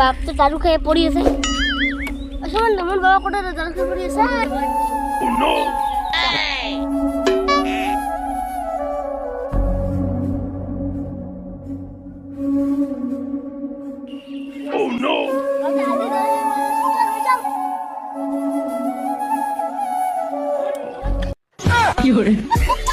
বাপ তো দারু খেয়ে পড়িয়েছে। শোন আমার বাবা কোটা দারু খেয়ে পড়িয়েছে। ঠাকুর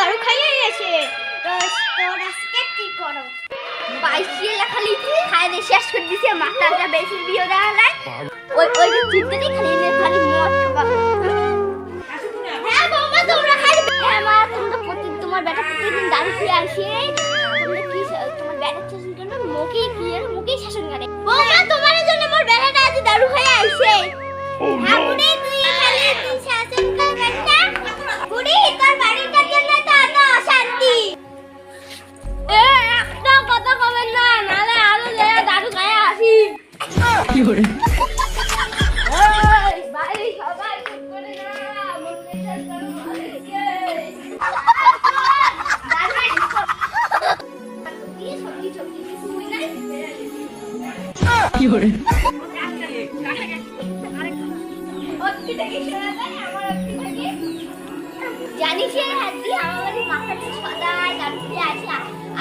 দারু খাইয়ে গেছে তো আজকে কি করো? বাইশিয়ে লেখা লিখি খাই দিয়ে শেষ করে দিছে মাথাটা বেশি বিয়ে দেওয়া নাই। ওই ওই যে চিন্তা খালি খালি মদ হ্যাঁ বাবা তোমরা খালি হ্যাঁ মা তোমরা বেটা প্রতিদিন দারু খেয়ে আসে। তোমরা কি তোমার বেটা শাসন করে মুখেই শাসন করে। বৌমা তোমার জন্য আমার বেটাটা আজ দারু খেয়ে আইছে হ্যাঁ অতি থেকে। জানিস হাতি আমার বাড়ি মাথাটা সদাই গাড়িতে আসি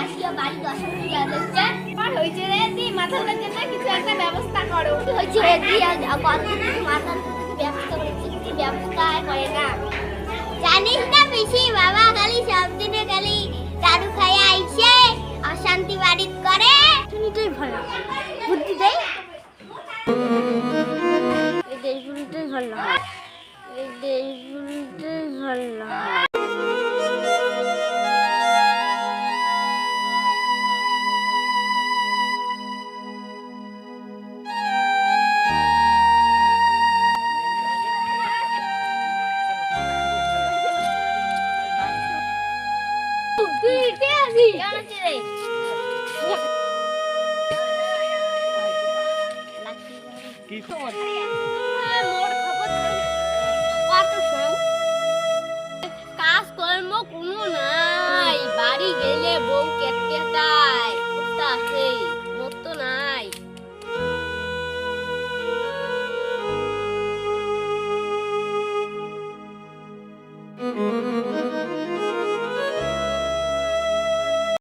আসিয়া বাড়ি দশা যাচ্ছে আমার হয়েছে রে দি মাথার জন্য কিছু একটা ব্যবস্থা করো। কি হয়েছে? রে দি কত কিছু মাথার কিছু ব্যবস্থা করেছে কিছু ব্যবস্থা করে না। জানিস না পিসি বাবা খালি সব দিনে খালি দারু খাই আইছে অশান্তি বাড়িত করে। ভালো। বুদ্ধি এই দেশগুলিতেই ভালো। এই দেশগুলিতেই ভালো। কাজকর্ম কোনো নাই বাড়ি গেলে বউ কেটকেটায় আছে।